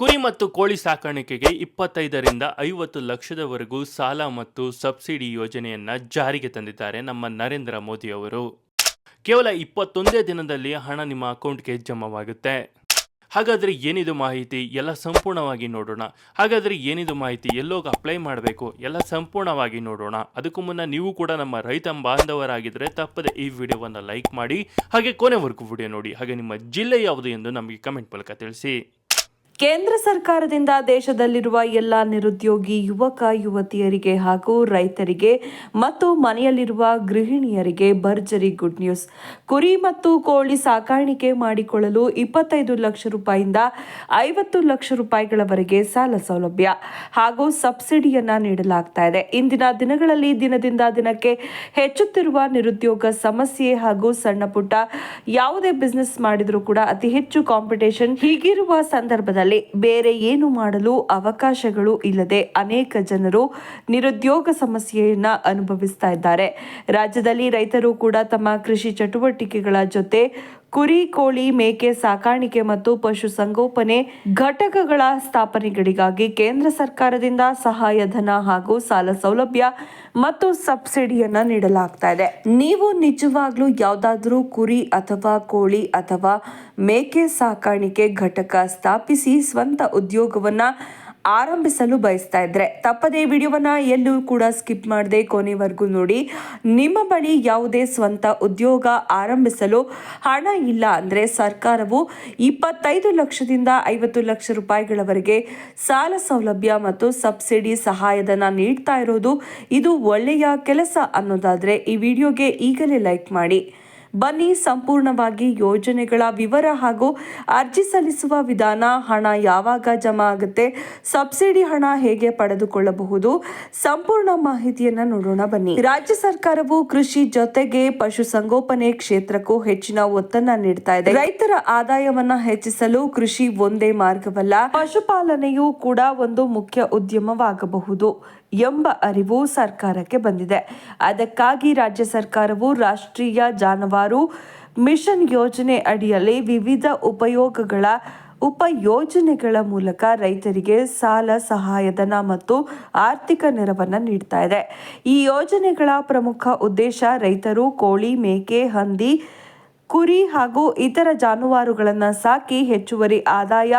ಕುರಿ ಮತ್ತು ಕೋಳಿ ಸಾಕಾಣಿಕೆಗೆ ಇಪ್ಪತ್ತೈದರಿಂದ ಐವತ್ತು ಲಕ್ಷದವರೆಗೂ ಸಾಲ ಮತ್ತು ಸಬ್ಸಿಡಿ ಯೋಜನೆಯನ್ನ ಜಾರಿಗೆ ತಂದಿದ್ದಾರೆ ನಮ್ಮ ನರೇಂದ್ರ ಮೋದಿ ಅವರು. ಕೇವಲ ಇಪ್ಪತ್ತೊಂದೇ ದಿನದಲ್ಲಿ ಹಣ ನಿಮ್ಮ ಅಕೌಂಟ್ಗೆ ಜಮಾವಾಗುತ್ತೆ. ಹಾಗಾದರೆ ಏನಿದು ಮಾಹಿತಿ? ಎಲ್ಲ ಸಂಪೂರ್ಣವಾಗಿ ನೋಡೋಣ. ಹಾಗಾದರೆ ಏನಿದು ಮಾಹಿತಿ? ಎಲ್ಲೋಗ ಅಪ್ಲೈ ಮಾಡಬೇಕು. ಎಲ್ಲ ಸಂಪೂರ್ಣವಾಗಿ ನೋಡೋಣ. ಅದಕ್ಕೂ ಮುನ್ನ ನೀವು ಕೂಡ ನಮ್ಮ ರೈತ ಬಾಂಧವರಾಗಿದ್ದರೆ ತಪ್ಪದೆ ಈ ವಿಡಿಯೋವನ್ನು ಲೈಕ್ ಮಾಡಿ, ಹಾಗೆ ಕೊನೆವರೆಗೂ ವಿಡಿಯೋ ನೋಡಿ, ಹಾಗೆ ನಿಮ್ಮ ಜಿಲ್ಲೆ ಯಾವುದು ಎಂದು ನಮಗೆ ಕಮೆಂಟ್ ಮೂಲಕ ತಿಳಿಸಿ. ಕೇಂದ್ರ ಸರ್ಕಾರದಿಂದ ದೇಶದಲ್ಲಿರುವ ಎಲ್ಲ ನಿರುದ್ಯೋಗಿ, ಯುವಕ, ಯುವತಿಯರಿಗೆ ಹಾಗೂ ರೈತರಿಗೆ ಮತ್ತು ಮನೆಯಲ್ಲಿರುವ ಗೃಹಿಣಿಯರಿಗೆ ಭರ್ಜರಿ ಗುಡ್ ನ್ಯೂಸ್. ಕುರಿ ಮತ್ತು ಕೋಳಿ ಸಾಕಾಣಿಕೆ ಮಾಡಿಕೊಳ್ಳಲು ಇಪ್ಪತ್ತೈದು ಲಕ್ಷ ರೂಪಾಯಿಂದ ಐವತ್ತು ಲಕ್ಷ ರೂಪಾಯಿಗಳವರೆಗೆ ಸಾಲ ಸೌಲಭ್ಯ ಹಾಗೂ ಸಬ್ಸಿಡಿಯನ್ನ ನೀಡಲಾಗ್ತಾ ಇದೆ. ಇಂದಿನ ದಿನಗಳಲ್ಲಿ ದಿನದಿಂದ ದಿನಕ್ಕೆ ಹೆಚ್ಚುತ್ತಿರುವ ನಿರುದ್ಯೋಗ ಸಮಸ್ಯೆ ಹಾಗೂ ಸಣ್ಣ ಪುಟ್ಟ ಯಾವುದೇ ಬಿಸ್ನೆಸ್ ಮಾಡಿದರೂ ಕೂಡ ಅತಿ ಹೆಚ್ಚು ಕಾಂಪಿಟೇಷನ್ ಹೀಗಿರುವ ಸಂದರ್ಭದಲ್ಲಿ ಬೇರೆ ಏನು ಮಾಡಲು ಅವಕಾಶಗಳು ಇಲ್ಲದೆ ಅನೇಕ ಜನರು ನಿರುದ್ಯೋಗ ಸಮಸ್ಯೆಯನ್ನ ಅನುಭವಿಸ್ತಾ ಇದ್ದಾರೆ. ರಾಜ್ಯದಲ್ಲಿ ರೈತರು ಕೂಡ ತಮ್ಮ ಕೃಷಿ ಚಟುವಟಿಕೆಗಳ ಜೊತೆ ಕುರಿ, ಕೋಳಿ, ಮೇಕೆ, ಸಾಕಾಣಿಕೆ ಮತ್ತು ಪಶುಸಂಗೋಪನೆ ಘಟಕಗಳ ಸ್ಥಾಪನೆಗಳಿಗಾಗಿ ಕೇಂದ್ರ ಸರ್ಕಾರದಿಂದ ಸಹಾಯಧನ ಹಾಗೂ ಸಾಲ ಸೌಲಭ್ಯ ಮತ್ತು ಸಬ್ಸಿಡಿಯನ್ನ ನೀಡಲಾಗ್ತಾ ಇದೆ. ನೀವು ನಿಜವಾಗ್ಲೂ ಯಾವ್ದಾದ್ರೂ ಕುರಿ ಅಥವಾ ಕೋಳಿ ಅಥವಾ ಮೇಕೆ ಸಾಕಾಣಿಕೆ ಘಟಕ ಸ್ಥಾಪಿಸಿ ಸ್ವಂತ ಉದ್ಯೋಗವನ್ನ ಆರಂಭಿಸಲು ಬಯಸ್ತಾ ಇದ್ರೆ ತಪ್ಪದೇ ವಿಡಿಯೋವನ್ನ ಎಲ್ಲೂ ಕೂಡ ಸ್ಕಿಪ್ ಮಾಡದೆ ಕೊನೆವರೆಗೂ ನೋಡಿ. ನಿಮ್ಮ ಬಳಿ ಯಾವುದೇ ಸ್ವಂತ ಉದ್ಯೋಗ ಆರಂಭಿಸಲು ಹಣ ಇಲ್ಲ ಅಂದ್ರೆ ಸರ್ಕಾರವು ಇಪ್ಪತ್ತೈದು ಲಕ್ಷದಿಂದ ಐವತ್ತು ಲಕ್ಷ ರೂಪಾಯಿಗಳವರೆಗೆ ಸಾಲ ಸೌಲಭ್ಯ ಮತ್ತು ಸಬ್ಸಿಡಿ ಸಹಾಯಧನ ನೀಡ್ತಾ ಇರೋದು ಇದು ಒಳ್ಳೆಯ ಕೆಲಸ ಅನ್ನೋದಾದ್ರೆ ಈ ವಿಡಿಯೋಗೆ ಈಗಲೇ ಲೈಕ್ ಮಾಡಿ. ಬನ್ನಿ ಸಂಪೂರ್ಣವಾಗಿ ಯೋಜನೆಗಳ ವಿವರ ಹಾಗೂ ಅರ್ಜಿ ಸಲ್ಲಿಸುವ ವಿಧಾನ ಹಣ ಯಾವಾಗ ಜಮಾ ಆಗುತ್ತೆ, ಸಬ್ಸಿಡಿ ಹಣ ಹೇಗೆ ಪಡೆದುಕೊಳ್ಳಬಹುದು, ಸಂಪೂರ್ಣ ಮಾಹಿತಿಯನ್ನು ನೋಡೋಣ ಬನ್ನಿ. ರಾಜ್ಯ ಸರ್ಕಾರವು ಕೃಷಿ ಜೊತೆಗೆ ಪಶುಸಂಗೋಪನೆ ಕ್ಷೇತ್ರಕ್ಕೂ ಹೆಚ್ಚಿನ ಒತ್ತನ್ನ ನೀಡ್ತಾ ಇದೆ. ರೈತರ ಆದಾಯವನ್ನ ಹೆಚ್ಚಿಸಲು ಕೃಷಿ ಒಂದೇ ಮಾರ್ಗವಲ್ಲ, ಪಶುಪಾಲನೆಯೂ ಕೂಡ ಒಂದು ಮುಖ್ಯ ಉದ್ಯಮವಾಗಬಹುದು. ಎಂಬ ಅರಿವು ಸರ್ಕಾರಕ್ಕೆ ಬಂದಿದೆ. ಅದಕ್ಕಾಗಿ ರಾಜ್ಯ ಸರ್ಕಾರವು ರಾಷ್ಟ್ರೀಯ ಜಾನುವಾರು ಮಿಷನ್ ಯೋಜನೆ ಅಡಿಯಲ್ಲಿ ವಿವಿಧ ಉಪಯೋಗಗಳ ಉಪಯೋಜನೆಗಳ ಮೂಲಕ ರೈತರಿಗೆ ಸಾಲ, ಸಹಾಯಧನ ಮತ್ತು ಆರ್ಥಿಕ ನೆರವನ್ನು ನೀಡ್ತಾ ಇದೆ. ಈ ಯೋಜನೆಗಳ ಪ್ರಮುಖ ಉದ್ದೇಶ ರೈತರು ಕೋಳಿ, ಮೇಕೆ, ಹಂದಿ ಕುರಿ ಹಾಗೂ ಇತರ ಜಾನುವಾರುಗಳನ್ನು ಸಾಕಿ ಹೆಚ್ಚುವರಿ ಆದಾಯ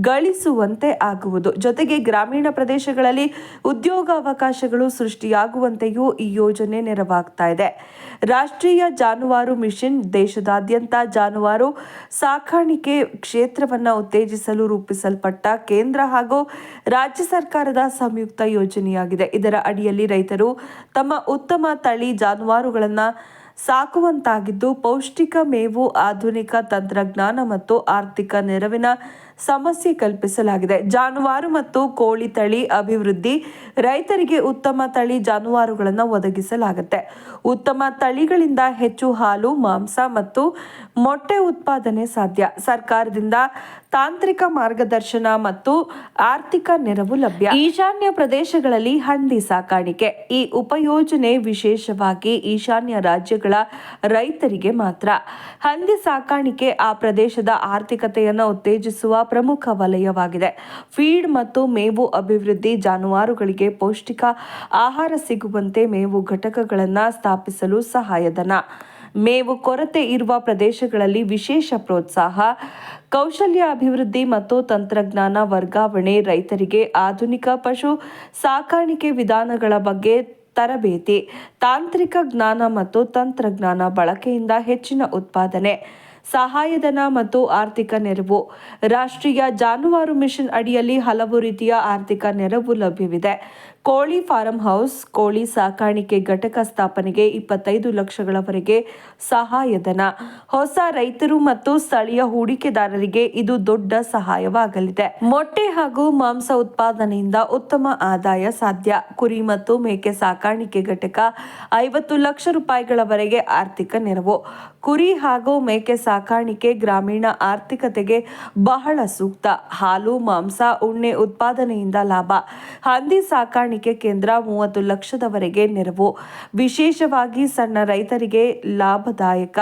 ಗಳಿಸುವಂತೆ ಆಗುವುದು. ಜೊತೆಗೆ ಗ್ರಾಮೀಣ ಪ್ರದೇಶಗಳಲ್ಲಿ ಉದ್ಯೋಗ ಅವಕಾಶಗಳು ಸೃಷ್ಟಿಯಾಗುವಂತೆಯೂ ಈ ಯೋಜನೆ ನೆರವಾಗ್ತಾ ಇದೆ. ರಾಷ್ಟ್ರೀಯ ಜಾನುವಾರು ಮಿಷನ್ ದೇಶದಾದ್ಯಂತ ಜಾನುವಾರು ಸಾಕಾಣಿಕೆ ಕ್ಷೇತ್ರವನ್ನು ಉತ್ತೇಜಿಸಲು ರೂಪಿಸಲ್ಪಟ್ಟ ಕೇಂದ್ರ ಹಾಗೂ ರಾಜ್ಯ ಸರ್ಕಾರದ ಸಂಯುಕ್ತ ಯೋಜನೆಯಾಗಿದೆ. ಇದರ ಅಡಿಯಲ್ಲಿ ರೈತರು ತಮ್ಮ ಉತ್ತಮ ತಳಿ ಜಾನುವಾರುಗಳನ್ನು ಸಾಕುವಂತಾಗಿದ್ದು ಪೌಷ್ಟಿಕ, ಮೇವು, ಆಧುನಿಕ ತಂತ್ರಜ್ಞಾನ ಮತ್ತು ಆರ್ಥಿಕ ನೆರವಿನ ಸಮಸ್ಯೆ ಕಲ್ಪಿಸಲಾಗಿದೆ. ಜಾನುವಾರು ಮತ್ತು ಕೋಳಿ ತಳಿ ಅಭಿವೃದ್ಧಿ, ರೈತರಿಗೆ ಉತ್ತಮ ತಳಿ ಜಾನುವಾರುಗಳನ್ನು ಒದಗಿಸಲಾಗುತ್ತೆ. ಉತ್ತಮ ತಳಿಗಳಿಂದ ಹೆಚ್ಚು ಹಾಲು, ಮಾಂಸ ಮತ್ತು ಮೊಟ್ಟೆ ಉತ್ಪಾದನೆ ಸಾಧ್ಯ. ಸರ್ಕಾರದಿಂದ ತಾಂತ್ರಿಕ ಮಾರ್ಗದರ್ಶನ ಮತ್ತು ಆರ್ಥಿಕ ನೆರವು ಲಭ್ಯ. ಈಶಾನ್ಯ ಪ್ರದೇಶಗಳಲ್ಲಿ ಹಂದಿ ಸಾಕಾಣಿಕೆ. ಈ ಉಪಯೋಜನೆ ವಿಶೇಷವಾಗಿ ಈಶಾನ್ಯ ರಾಜ್ಯಗಳ ರೈತರಿಗೆ ಮಾತ್ರ. ಹಂದಿ ಸಾಕಾಣಿಕೆ ಆ ಪ್ರದೇಶದ ಆರ್ಥಿಕತೆಯನ್ನು ಉತ್ತೇಜಿಸುವ ಪ್ರಮುಖ ವಲಯವಾಗಿದೆ. ಫೀಡ್ ಮತ್ತು ಮೇವು ಅಭಿವೃದ್ಧಿ ಜಾನುವಾರುಗಳಿಗೆ ಪೌಷ್ಟಿಕ ಆಹಾರ ಸಿಗುವಂತೆ ಮೇವು ಘಟಕಗಳನ್ನು ಸ್ಥಾಪಿಸಲು ಸಹಾಯಧನ. ಮೇವು ಕೊರತೆ ಇರುವ ಪ್ರದೇಶಗಳಲ್ಲಿ ವಿಶೇಷ ಪ್ರೋತ್ಸಾಹ, ಕೌಶಲ್ಯ ಅಭಿವೃದ್ಧಿ ಮತ್ತು ತಂತ್ರಜ್ಞಾನ ವರ್ಗಾವಣೆ, ರೈತರಿಗೆ ಆಧುನಿಕ ಪಶು ಸಾಕಾಣಿಕೆ ವಿಧಾನಗಳ ಬಗ್ಗೆ ತರಬೇತಿ, ತಾಂತ್ರಿಕ ಜ್ಞಾನ ಮತ್ತು ತಂತ್ರಜ್ಞಾನ ಬಳಕೆಯಿಂದ ಹೆಚ್ಚಿನ ಉತ್ಪಾದನೆ ಸಹಾಯಧನ ಮತ್ತು ಆರ್ಥಿಕ ನೆರವು. ರಾಷ್ಟ್ರೀಯ ಜಾನುವಾರು ಮಿಷನ್ ಅಡಿಯಲ್ಲಿ ಹಲವು ರೀತಿಯ ಆರ್ಥಿಕ ನೆರವು ಲಭ್ಯವಿದೆ. ಕೋಳಿ ಫಾರಂ ಹೌಸ್, ಕೋಳಿ ಸಾಕಾಣಿಕೆ ಘಟಕ ಸ್ಥಾಪನೆಗೆ ಇಪ್ಪತ್ತೈದು ಲಕ್ಷಗಳವರೆಗೆ ಸಹಾಯಧನ ಹೊಸ ರೈತರು ಮತ್ತು ಸ್ಥಳೀಯ ಹೂಡಿಕೆದಾರರಿಗೆ ಇದು ದೊಡ್ಡ ಸಹಾಯವಾಗಲಿದೆ. ಮೊಟ್ಟೆ ಹಾಗೂ ಮಾಂಸ ಉತ್ಪಾದನೆಯಿಂದ ಉತ್ತಮ ಆದಾಯ ಸಾಧ್ಯ. ಕುರಿ ಮತ್ತು ಮೇಕೆ ಸಾಕಾಣಿಕೆ ಘಟಕ ಐವತ್ತು ಲಕ್ಷ ರೂಪಾಯಿಗಳವರೆಗೆ ಆರ್ಥಿಕ ನೆರವು. ಕುರಿ ಹಾಗೂ ಮೇಕೆ ಸಾಕಾಣಿಕೆ ಗ್ರಾಮೀಣ ಆರ್ಥಿಕತೆಗೆ ಬಹಳ ಸೂಕ್ತ. ಹಾಲು, ಮಾಂಸ, ಉಣ್ಣೆ ಉತ್ಪಾದನೆಯಿಂದ ಲಾಭ. ಹಂದಿ ಸಾಕಾಣಿಕೆ ಕೇಂದ್ರ ಮೂವತ್ತು ಲಕ್ಷದವರೆಗೆ ನೆರವು. ವಿಶೇಷವಾಗಿ ಸಣ್ಣ ರೈತರಿಗೆ ಲಾಭದಾಯಕ.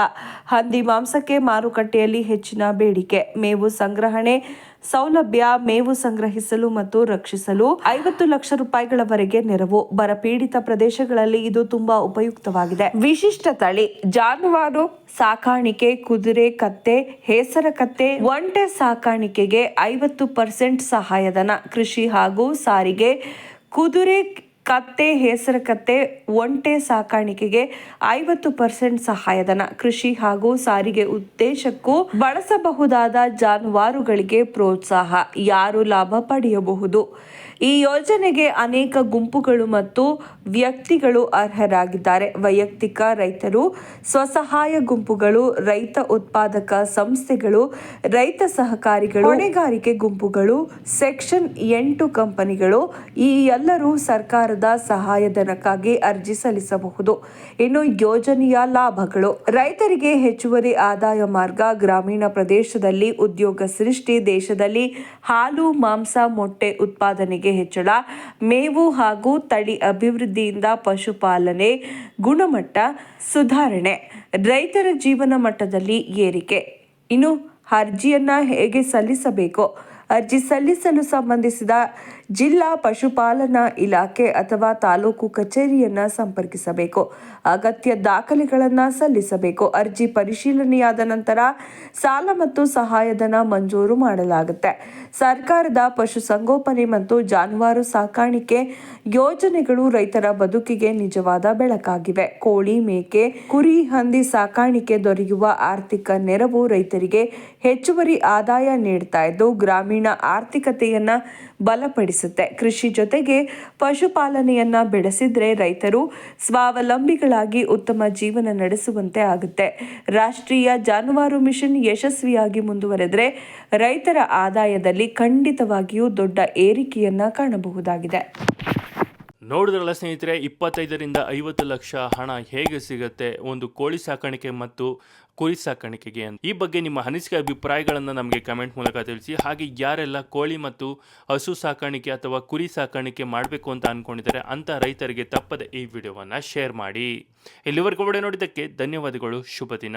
ಹಂದಿ ಮಾಂಸಕ್ಕೆ ಮಾರುಕಟ್ಟೆಯಲ್ಲಿ ಹೆಚ್ಚಿನ ಬೇಡಿಕೆ. ಮೇವು ಸಂಗ್ರಹಣೆ ಸೌಲಭ್ಯ ಮೇವು ಸಂಗ್ರಹಿಸಲು ಮತ್ತು ರಕ್ಷಿಸಲು ಐವತ್ತು ಲಕ್ಷ ರೂಪಾಯಿಗಳವರೆಗೆ ನೆರವು. ಬರಪೀಡಿತ ಪ್ರದೇಶಗಳಲ್ಲಿ ಇದು ತುಂಬಾ ಉಪಯುಕ್ತವಾಗಿದೆ. ವಿಶಿಷ್ಟ ತಳಿ ಜಾನುವಾರು ಸಾಕಾಣಿಕೆ, ಕುದುರೆ ಕತ್ತೆ, ಹೇಸರ ಕತ್ತೆ, ಒಂಟೆ ಸಾಕಾಣಿಕೆಗೆ ಐವತ್ತು ಪರ್ಸೆಂಟ್ ಸಹಾಯಧನ. ಕೃಷಿ ಹಾಗೂ ಸಾರಿಗೆ ಕುದುರೆ ಕತ್ತೆ, ಹೆಸರ ಕತ್ತೆ, ಒಂಟೆ ಸಾಕಾಣಿಕೆಗೆ ಐವತ್ತು ಪರ್ಸೆಂಟ್ ಸಹಾಯಧನ. ಕೃಷಿ ಹಾಗೂ ಸಾರಿಗೆ ಉದ್ದೇಶಕ್ಕೂ ಬಳಸಬಹುದಾದ ಜಾನುವಾರುಗಳಿಗೆ ಪ್ರೋತ್ಸಾಹ. ಯಾರು ಲಾಭ ಪಡೆಯಬಹುದು? ಈ ಯೋಜನೆಗೆ ಅನೇಕ ಗುಂಪುಗಳು ಮತ್ತು ವ್ಯಕ್ತಿಗಳು ಅರ್ಹರಾಗಿದ್ದಾರೆ. ವೈಯಕ್ತಿಕ ರೈತರು, ಸ್ವಸಹಾಯ ಗುಂಪುಗಳು, ರೈತ ಉತ್ಪಾದಕ ಸಂಸ್ಥೆಗಳು, ರೈತ ಸಹಕಾರಿಗಳು, ಹೊಣೆಗಾರಿಕೆ ಗುಂಪುಗಳು, ಸೆಕ್ಷನ್ ಎಂಟು ಕಂಪನಿಗಳು ಈ ಎಲ್ಲರೂ ಸರ್ಕಾರದ ಸಹಾಯಧನಕ್ಕಾಗಿ ಅರ್ಜಿ ಸಲ್ಲಿಸಬಹುದು. ಇನ್ನು ಯೋಜನೆಯ ಲಾಭಗಳು. ರೈತರಿಗೆ ಹೆಚ್ಚುವರಿ ಆದಾಯ ಮಾರ್ಗ ಗ್ರಾಮೀಣ ಪ್ರದೇಶದಲ್ಲಿ ಉದ್ಯೋಗ ಸೃಷ್ಟಿ ದೇಶದಲ್ಲಿ ಹಾಲು, ಮಾಂಸ, ಮೊಟ್ಟೆ ಉತ್ಪಾದನೆಗೆ ಹೆಚ್ಚಳ, ಮೇವು ಹಾಗೂ ತಳಿ ಅಭಿವೃದ್ಧಿಯಿಂದ ಪಶುಪಾಲನೆ, ಗುಣಮಟ್ಟ ಸುಧಾರಣೆ, ರೈತರ ಜೀವನ ಮಟ್ಟದಲ್ಲಿ ಏರಿಕೆ. ಇನ್ನು ಅರ್ಜಿಯನ್ನ ಹೇಗೆ ಸಲ್ಲಿಸಬೇಕು? ಅರ್ಜಿ ಸಲ್ಲಿಸಲು ಸಂಬಂಧಿಸಿದ ಜಿಲ್ಲಾ ಪಶುಪಾಲನಾ ಇಲಾಖೆ ಅಥವಾ ತಾಲೂಕು ಕಚೇರಿಯನ್ನು ಸಂಪರ್ಕಿಸಬೇಕು. ಅಗತ್ಯ ದಾಖಲೆಗಳನ್ನು ಸಲ್ಲಿಸಬೇಕು. ಅರ್ಜಿ ಪರಿಶೀಲನೆಯಾದ ನಂತರ ಸಾಲ ಮತ್ತು ಸಹಾಯಧನ ಮಂಜೂರು ಮಾಡಲಾಗುತ್ತೆ. ಸರ್ಕಾರದ ಪಶುಸಂಗೋಪನೆ ಮತ್ತು ಜಾನುವಾರು ಸಾಕಾಣಿಕೆ ಯೋಜನೆಗಳು ರೈತರ ಬದುಕಿಗೆ ನಿಜವಾದ ಬೆಳಕಾಗಿವೆ. ಕೋಳಿ ಮೇಕೆ, ಕುರಿ ಹಂದಿ ಸಾಕಾಣಿಕೆ ದೊರೆಯುವ ಆರ್ಥಿಕ ನೆರವು ರೈತರಿಗೆ ಹೆಚ್ಚುವರಿ ಆದಾಯ ನೀಡ್ತಾ ಇದ್ದು, ಗ್ರಾಮೀಣ ಆರ್ಥಿಕತೆಯನ್ನ ಬಲಪಡಿಸುತ್ತೆ. ಕೃಷಿ ಜೊತೆಗೆ ಪಶುಪಾಲನೆಯನ್ನ ಬೆಳೆಸಿದ್ರೆ ರೈತರು ಸ್ವಾವಲಂಬಿಗಳಾಗಿ ಉತ್ತಮ ಜೀವನ ನಡೆಸುವಂತೆ ಆಗುತ್ತೆ. ರಾಷ್ಟ್ರೀಯ ಜಾನುವಾರು ಮಿಷನ್ ಯಶಸ್ವಿಯಾಗಿ ಮುಂದುವರೆದರೆ ರೈತರ ಆದಾಯದಲ್ಲಿ ಖಂಡಿತವಾಗಿಯೂ ದೊಡ್ಡ ಏರಿಕೆಯನ್ನ ಕಾಣಬಹುದಾಗಿದೆ. ನೋಡಿದ್ರಲ್ಲ ಸ್ನೇಹಿತರೆ, ಇಪ್ಪತ್ತೈದರಿಂದ ಐವತ್ತು ಲಕ್ಷ ಹಣ ಹೇಗೆ ಸಿಗುತ್ತೆ? ಒಂದು ಕೋಳಿ ಸಾಕಾಣಿಕೆ ಮತ್ತು ಕುರಿ ಸಾಕಾಣಿಕೆಗೆ ಅಂತ. ಈ ಬಗ್ಗೆ ನಿಮ್ಮ ಅನಿಸಿಕೆ ಅಭಿಪ್ರಾಯಗಳನ್ನು ನಮಗೆ ಕಮೆಂಟ್ ಮೂಲಕ ತಿಳಿಸಿ. ಹಾಗೆ ಯಾರೆಲ್ಲ ಕೋಳಿ ಮತ್ತು ಹಸು ಸಾಕಾಣಿಕೆ ಅಥವಾ ಕುರಿ ಸಾಕಾಣಿಕೆ ಮಾಡಬೇಕು ಅಂತ ಅಂದ್ಕೊಂಡಿದ್ದಾರೆ ಅಂಥ ರೈತರಿಗೆ ತಪ್ಪದೆ ಈ ವಿಡಿಯೋವನ್ನು ಶೇರ್ ಮಾಡಿ. ಇಲ್ಲಿವರೆಗೂ ಕೂಡ ನೋಡಿದ್ದಕ್ಕೆ ಧನ್ಯವಾದಗಳು. ಶುಭ ದಿನ.